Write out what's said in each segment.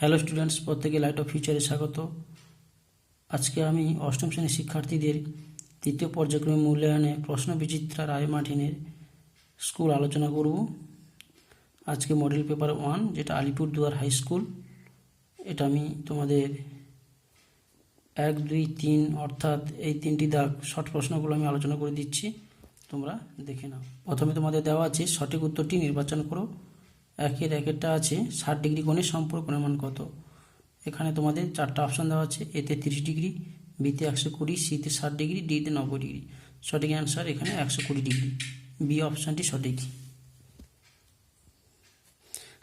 Hello students প্রত্যেকে light of ফিউচারে স্বাগত। আজকে আমি অষ্টম শ্রেণির শিক্ষার্থীদের তৃতীয় পর্যায়ক্রমে মূল্যায়নে প্রশ্ন বিচিত্রা রায় মার্টিনের স্কুল আলোচনা করব। আজকে মডেল পেপার ওয়ান, যেটা আলিপুরদুয়ার হাই স্কুল, এটা আমি তোমাদের এক, দুই, তিন, অর্থাৎ এই তিনটি দাগ, শর্ট প্রশ্নগুলো আমি আলোচনা করে দিচ্ছি। তোমরা দেখে নাও। প্রথমে তোমাদের দেওয়া আছে সঠিক উত্তরটি নির্বাচন করো। একের একেরটা আছে, ষাট ডিগ্রি কোণের সম্পর্কের মান কত? এখানে তোমাদের চারটা অপশন দেওয়া আছে এতে তিরিশ ডিগ্রি বিতে একশো কুড়ি সিতে ষাট ডিগ্রি ডিতে নব্বই ডিগ্রি। সঠিক অ্যান্সার এখানে একশো কুড়ি ডিগ্রি। বি অপশানটি সঠিক।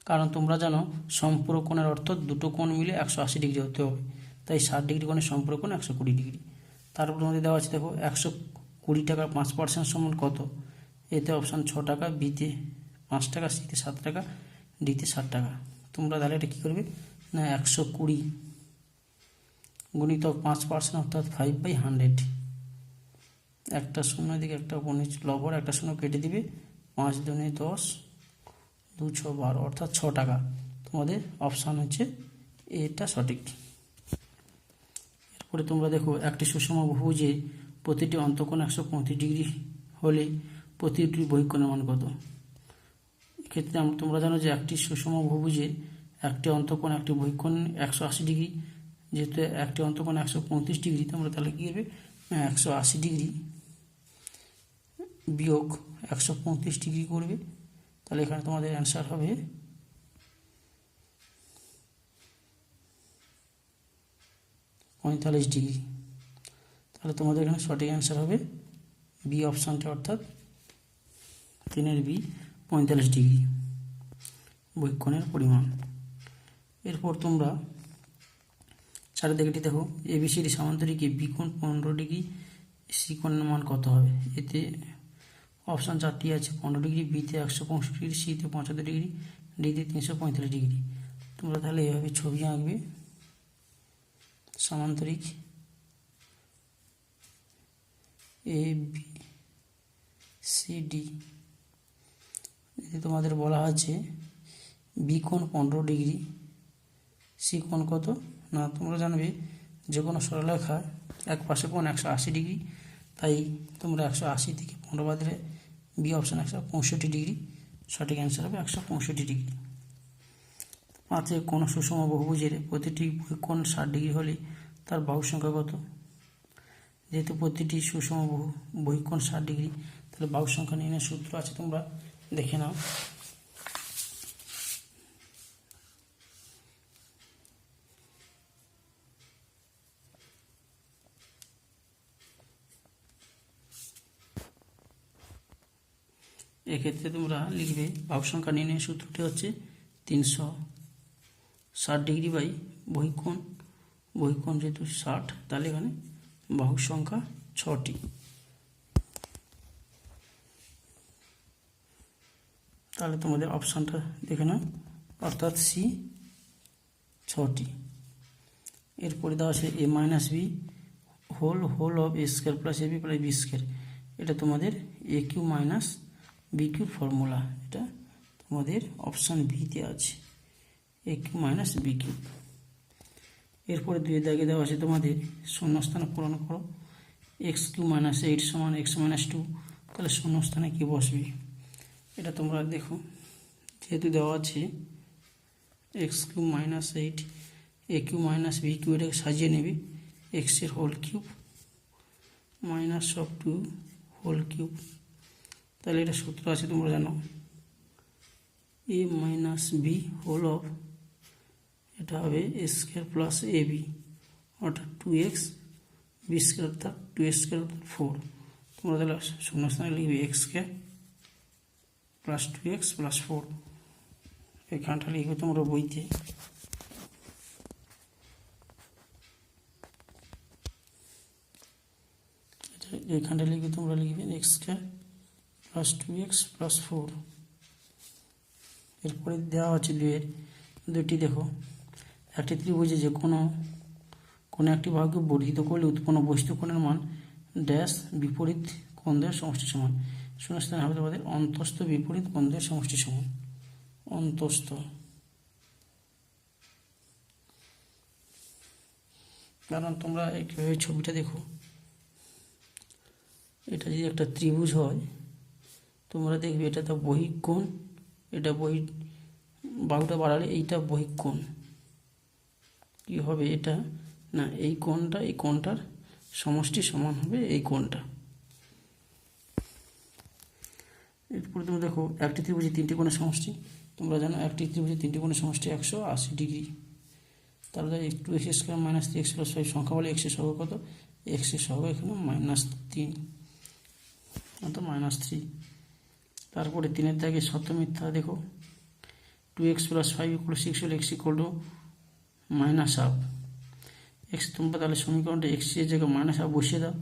কারণ তোমরা জানো, সম্পূরক কোণের অর্থ দুটো কোণ মিলে একশো আশি ডিগ্রি হতে হবে। তাই ষাট ডিগ্রি কোণের সম্পূরক কোণ একশো কুড়ি ডিগ্রি। তারপর তোমাদের দেওয়া আছে, দেখো, একশো কুড়ি টাকার পাঁচ পার্সেন্ট সমান কত? এতে অপশান ছ টাকা বিতে পাঁচ টাকা, সিতে সাত টাকা, ডিতে ষাট টাকা। তোমরা তাহলে এটা কী করবে? না, একশো কুড়ি গুণিতক পাঁচ পার্সেন্ট, অর্থাৎ ফাইভ বাই হান্ড্রেড একটা শূন্য দিকে একটা গণিত লবর একটা শূন্য কেটে দিবে। পাঁচ দুনে দশ, দু ছ বারো, অর্থাৎ ছ টাকা। তোমাদের অপশান হচ্ছে এটা সঠিক। এরপরে তোমরা দেখো, একটি সুষম বহুভুজে প্রতিটি অন্তকোণ একশো পঁয়ত্রিশ ডিগ্রি হলে প্রতিটি বহিকোণের মান কত? এক্ষেত্রে আমরা তোমরা জানো যে একটি সুষম বহুভুজে একটি অন্তকোণ, একটি বহিকোণ একশো আশি ডিগ্রি। যেহেতু একটি অন্তকোণ একশো পঁয়ত্রিশ ডিগ্রি তোমরা তাহলে কী করবে? একশো আশি ডিগ্রি বিয়োগ একশো পঁয়ত্রিশ ডিগ্রি করবে। তাহলে এখানে তোমাদের অ্যান্সার হবে পঁয়তাল্লিশ ডিগ্রি। তাহলে তোমাদের এখানে সঠিক অ্যান্সার হবে বি অপশানটা, অর্থাৎ তিনের বি। পঁয়তাল্লিশ ডিগ্রি। বৈক্ষণের পরিমাণ। এরপর তোমরা চারিদিকেটি দেখো। এবিসিডি সামান্তরিকে বিকোণ পনেরো ডিগ্রি, সি কোণের মান কত হবে? এতে অপশান চারটি আছে, পনেরো ডিগ্রি, বিতে একশো পঁয়ষট্টি ডিগ্রি, সিতে পঁচাত্তর ডিগ্রি, ডিতে তিনশো পঁয়তাল্লিশ ডিগ্রি। তোমরা তাহলে এভাবে ছবি আঁকবে। সামান্তরিক এ বি সি ডি তোমাদের বলা আছে বি কোণ পনেরো ডিগ্রি সি কোণ কত? না, তোমরা জানবে যে কোনো সরলরেখা এক পাশে কোণ একশো আশি ডিগ্রি, তাই তোমরা একশো আশি থেকে পনেরো বাদে বি অপশান একশো পঁয়ষট্টি ডিগ্রি, সঠিক অ্যান্সার হবে একশো পঁয়ষট্টি ডিগ্রি। পাঁচে কোনো সুষম বহুভুজের প্রতিটি কোণ ষাট ডিগ্রি হলে তার বাহু সংখ্যা কত? যেহেতু প্রতিটি সুষম বহু বহিকোণ ষাট ডিগ্রি, তাহলে বাহু সংখ্যা নির্ণয়ের সূত্র আছে তোমরা দেখে নাও। এক্ষেত্রে তোমরা লিখবে বাহু সংখ্যা নির্ণয়ের সূত্রটি হচ্ছে তিনশো ষাট ডিগ্রি বাই বহিকোণ বহিকোণ যেহেতু ষাট, তাহলে এখানে বাহু সংখ্যা ছটি। তাহলে তোমাদের অপশানটা দেখে নাও। অর্থাৎ সি ছটি। এরপরে দেওয়া আছে A minus B whole whole of A square plus A B plus B square এটা তোমাদের A cube minus B cube formula এটা তোমাদের অপশান বিতে আছে। A cube minus B cube এরপরে দুই দাগে দেওয়া আছে তোমাদের শূন্যস্থান পূরণ করো। এক্স কিউ মাইনাস এইট সমান এক্স মাইনাস টু তাহলে শূন্যস্থানে কী বসবে? এটা তোমরা দেখো, যেহেতু দেওয়া আছে X cube minus eight A cube minus B cube এটাকে সাজিয়ে নেবে এক্সের whole cube minus of two whole cube. তাহলে এটা সূত্র আছে, তোমরা জানো। A minus B whole of এটা হবে A square plus A B অর্থাৎ টু এক্স বি স্কোয়ার অর্থাৎ টু এক্স স্কোয়ার ফোর তোমরা তাহলে শূন্যস্থানে লিখবে X square plus two X plus four এখানটা লিখবে তোমরা বইতে। এখানটা লিখবে তোমরা লিখবে X square plus two X plus four এরপরে দেওয়া হচ্ছে দুয়ের দুটি দেখো। একটি ত্রিভুজে যে কোনো কোনো একটি ভাগকে বর্ধিত করলে উৎপন্ন বস্তু কোণের মান ড্যাশ বিপরীত কোণদের সমষ্টি সমান। শূন্যস্থানে হবে তোমাদের অন্তস্থ বিপরীত কোণদের সমষ্টি সমান অন্তস্থ। কারণ তোমরা এইভাবে ছবিটা দেখো। এটা যদি একটা ত্রিভুজ হয়, তোমরা দেখবে এটা তো বহিক কোণ, এটা বহি বাহুটা বাড়ালে এইটা বহিক কোণ। কী হবে এটা? না, এই কোণটা, এই কোণটার সমষ্টি সমান হবে এই কোণটা। এরপরে তুমি দেখো, একটি ত্রিভুজে তিনটি কোণের সমষ্টি। তোমরা জানো একটি ত্রিভুজে তিনটি কোণের সমষ্টি একশো আশি ডিগ্রি। তাহলে two X square minus three X plus five সংখ্যা বলে এক্সের সহগ কত? এক্সের সহগ এখানে মাইনাস তিন। অর্থাৎ মাইনাস থ্রি। তারপরে তিনের দাগে সত্য মিথ্যা, দেখো, two X plus five equal six হলে X equal to minus half. X তোমরা তাহলে সমীকরণটা এক্সের জায়গায় মাইনাস হাফ বসিয়ে দাও।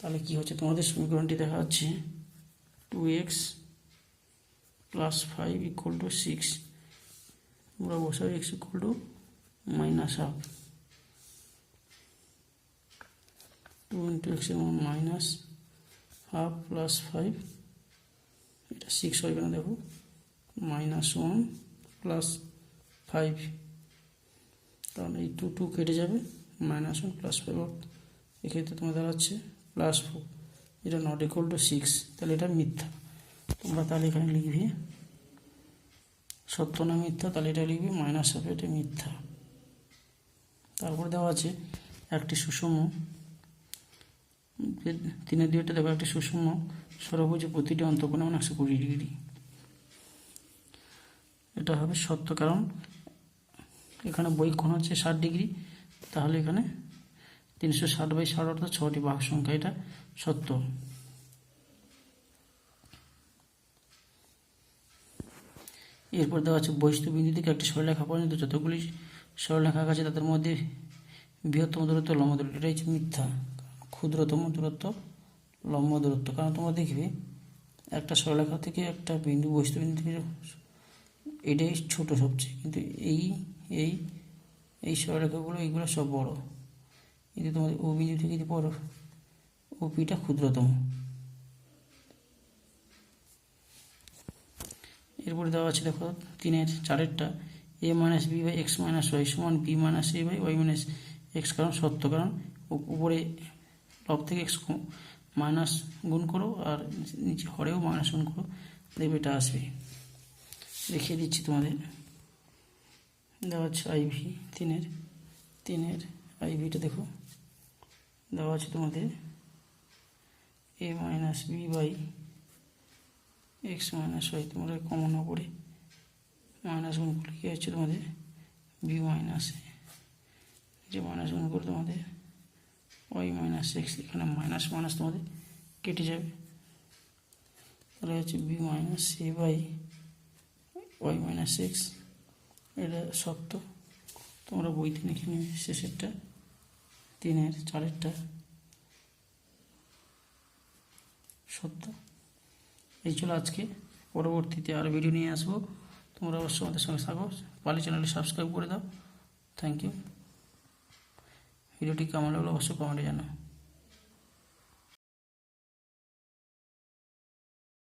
তাহলে কী হচ্ছে? তোমাদের সমীকরণটি দেখা যাচ্ছে two X plus five equal to six তোমরা বসাও X equal to minus half two into এক্সের মাইনাস হাফ প্লাস ফাইভ এটা সিক্স হয় কেন দেখো? মাইনাস ওয়ান প্লাস ফাইভ তাহলে এই টু টু কেটে যাবে। মাইনাস ওয়ান প্লাস ফাইভ এক্ষেত্রে তোমার দাঁড়াচ্ছে প্লাস ফোর এটা নট ইকুয়াল টু সিক্স তাহলে এটা মিথ্যা। তোমরা তাহলে এখানে লিখবে, সত্য না মিথ্যা, তাহলে এটা লিখবে মাইনাস হবে, এটা মিথ্যা। তারপর দেওয়া আছে একটি সুষম তিনের দুইটা দেখো, একটি সুষম সরভুজে প্রতিটি অন্তকোণে মানে একশো কুড়ি ডিগ্রি। এটা হবে সত্য, কারণ এখানে বৈক্ষণ হচ্ছে ষাট ডিগ্রি, তাহলে এখানে তিনশো ষাট বাই ষাট অর্থাৎ ছটি বাহু সংখ্যা, এটা সত্য। এরপর দেওয়া আছে বহিষ্ঠ বিন্দু থেকে একটি সরলরেখা পর্যন্ত যতগুলি সরলরেখা আছে তাদের মধ্যে বৃহত্তম দূরত্ব, লম্ব দূরত্ব, এটা হচ্ছে মিথ্যা। ক্ষুদ্রতম দূরত্ব, লম্ব দূরত্ব। কারণ তোমরা দেখবে, একটা সরলরেখা থেকে একটা বিন্দু বহিষ্ঠ বিন্দু থেকে এটাই ছোট সবচেয়ে। কিন্তু এই এই এই সরলরেখাগুলো এইগুলো সব বড়। কিন্তু তোমাদের ও বিন্দু থেকে যদি বড় ওপিটা ক্ষুদ্রতম। এরপরে দেওয়া আছে দেখো, তিনের চারেরটা A minus B by X minus Y সমান B minus A by Y minus X কারণ সত্য, কারণ উপরে লব থেকে এক্স মাইনাস গুণ করো আর নিচে হরেও মাইনাস গুণ করো, দেখবে এটা আসবে। দেখিয়ে দিচ্ছি তোমাদের। দেওয়া আছে আইভি তিনের তিনের আইভিটা দেখো। দেওয়া আছে তোমাদের। A minus B by X minus Y তোমরা কমন করে মাইনাস গুণ করলে কী হচ্ছে তোমাদের? বি মাইনাস যে মাইনাস গুণ করে তোমাদের ওয়াই মাইনাস এক্স এখানে মাইনাস মাইনাস তোমাদের কেটে যাবে। তাহলে হচ্ছে B minus A by Y minus X এটা সত্য তোমরা বইতে লিখে নেবে শেষেরটা। তিনের চারেরটা। সত্য এই ছিল আজকে। পরবর্তীতে আরও ভিডিও নিয়ে আসব। তোমরা অবশ্যই আমাদের সঙ্গে থাকো। পালি চ্যানেলটি সাবস্ক্রাইব করে দাও। থ্যাংক ইউ ভিডিওটি কেমন লাগল অবশ্যই কমেন্টে জানাও।